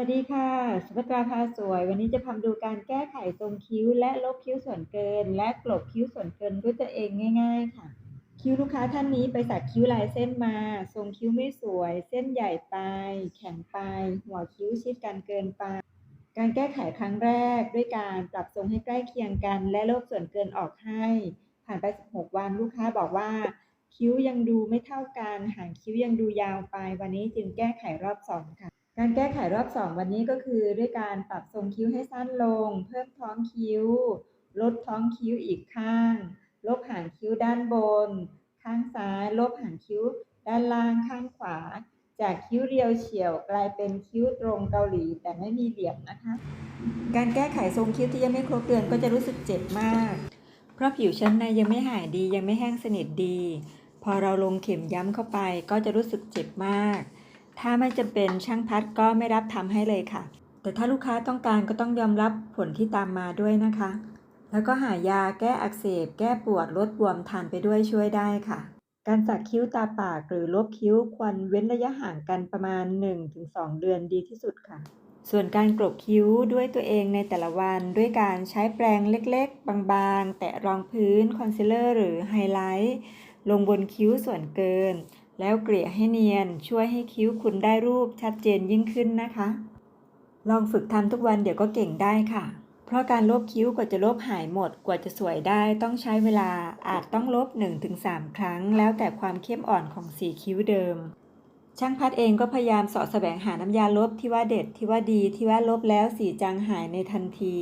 วัสดีค่ะสุภัตราพาสวย วันนี้จะพามาดูการแก้ไขทรงคิ้ว และลบคิ้วส่วนเกิน และกลบคิ้วส่วนเกินด้วยตัวเองง่าย ๆ ค่ะ คิ้วลูกค้าท่านนี้ไปสักคิ้วลายเส้นมา ทรงคิ้วไม่สวย เส้นใหญ่ไป แข็งไป หัวคิ้วชิดกันเกินไป การแก้ไขครั้งแรกด้วยการปรับทรงให้ใกล้เคียงกัน และลบส่วนเกินออกให้ ผ่านไป 16 วันลูกค้าบอกว่า คิ้วยังดูไม่เท่ากัน หางคิ้วยังดูยาวไป วันนี้จึงแก้ไขรอบ2ค่ะ การแก้ไขรอบ 2 วันนี้ก็คือด้วยการปรับทรงคิ้วให้สั้นลง เพิ่มท้องคิ้ว ลดท้องคิ้วอีกข้าง ลบหางคิ้วด้านบน ข้างซ้าย ลบหางคิ้วด้านล่างข้างขวา จากคิ้วเรียวเฉียวกลายเป็นคิ้วตรงเกาหลี แต่ไม่มีเหลี่ยมนะคะ การแก้ไขทรงคิ้วที่ยังไม่ครบเดือนก็จะรู้สึกเจ็บมาก เพราะผิวชั้นในยังไม่หายดียังไม่แห้งสนิทดี พอเราลงเข็มย้ำเข้าไปก็จะรู้สึกเจ็บมาก ถ้าไม่จำเป็นช่างพัดก็ไม่รับทำให้เลยค่ะ แต่ถ้าลูกค้าต้องการก็ต้องยอมรับผลที่ตามมาด้วยนะคะ แล้วก็หายาแก้อักเสบ แก้ปวดลดบวมทานไปด้วยช่วยได้ค่ะ การสักคิ้วตาปากหรือลบคิ้วควรเว้นระยะห่างกันประมาณ 1-2 เดือนดีที่สุดค่ะ ส่วนการกลบคิ้วด้วยตัวเองในแต่ละวัน ด้วยการใช้แปรงเล็กๆ บางๆ แตะรองพื้นคอนซีลเลอร์หรือไฮไลท์ลงบนคิ้วส่วนเกิน แล้วเกลี่ยให้เนียนช่วยให้คิ้วคุณได้รูปชัดเจนยิ่งขึ้นนะคะ ลองฝึกทำทุกวันเดี๋ยวก็เก่งได้ค่ะ เพราะการลบคิ้วกว่าจะลบหายหมดกว่าจะสวยได้ต้องใช้เวลาอาจต้องลบ 1-3 ครั้ง แล้วแต่ความเข้มอ่อนของสีคิ้วเดิม ช่างพัดเองก็พยายามสาะแสวงหาน้ำยาลบที่ว่าเด็ดที่ว่าดีที่ว่าลบแล้วสีจางหายในทันที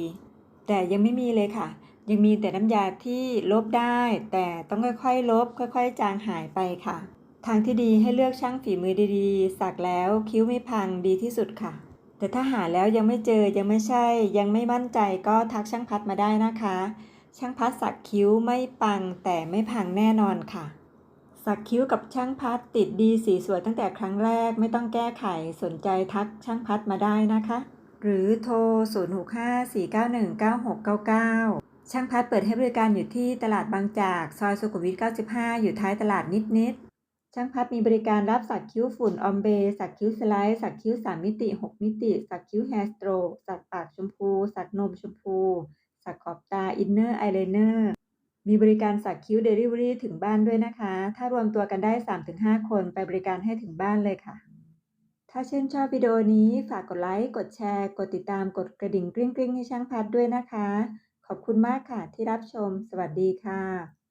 แต่ยังไม่มีเลยค่ะ ยังมีแต่น้ำยาที่ลบได้ แต่ต้องค่อยๆ ลบ ค่อย ๆ จางหายไปค่ะ ทางที่ดีให้เลือกช่างฝีมือดีๆ สักแล้วคิ้วไม่พังดีที่สุดค่ะ แต่ถ้าหาแล้วยังไม่เจอยังไม่ใช่ ยังไม่มั่นใจก็ทักช่างพัดมาได้นะคะ ช่างพัดสักคิ้วไม่ปังแต่ไม่พังแน่นอนค่ะ สักคิ้วกับช่างพัดติดดีสีสวยตั้งแต่ครั้งแรกไม่ต้องแก้ไขสนใจทักช่างพัดมาได้นะคะ หรือโทร 0654919699ช่างพัดเปิดให้บริการอยู่ที่ตลาดบางจาก ซอยสุขุมวิท 95 อยู่ท้ายตลาดนิดๆ ช่างพัดมีบริการรับสักคิ้วฝุ่นออมเบย์สักคิ้วสไลด์สักคิ้ว3มิติ6มิติ สักคิ้วแฮร์สโตรสักปากชมพู สักนมชมพู สักขอบตาอินเนอร์ไอไลเนอร์มีบริการสักคิ้วเดลิเวอรี่ถึงบ้านด้วยนะคะ ถ้ารวมตัวกันได้ 3-5 คนไปบริการให้ถึงบ้านเลยค่ะ ถ้าชื่นชอบวิดีโอนี้ฝากกดไลค์ กดแชร์ กดติดตาม กดกระดิ่งกริ๊งๆให้ช่างพัดด้วยนะคะ ขอบคุณมากค่ะที่รับชม สวัสดีค่ะ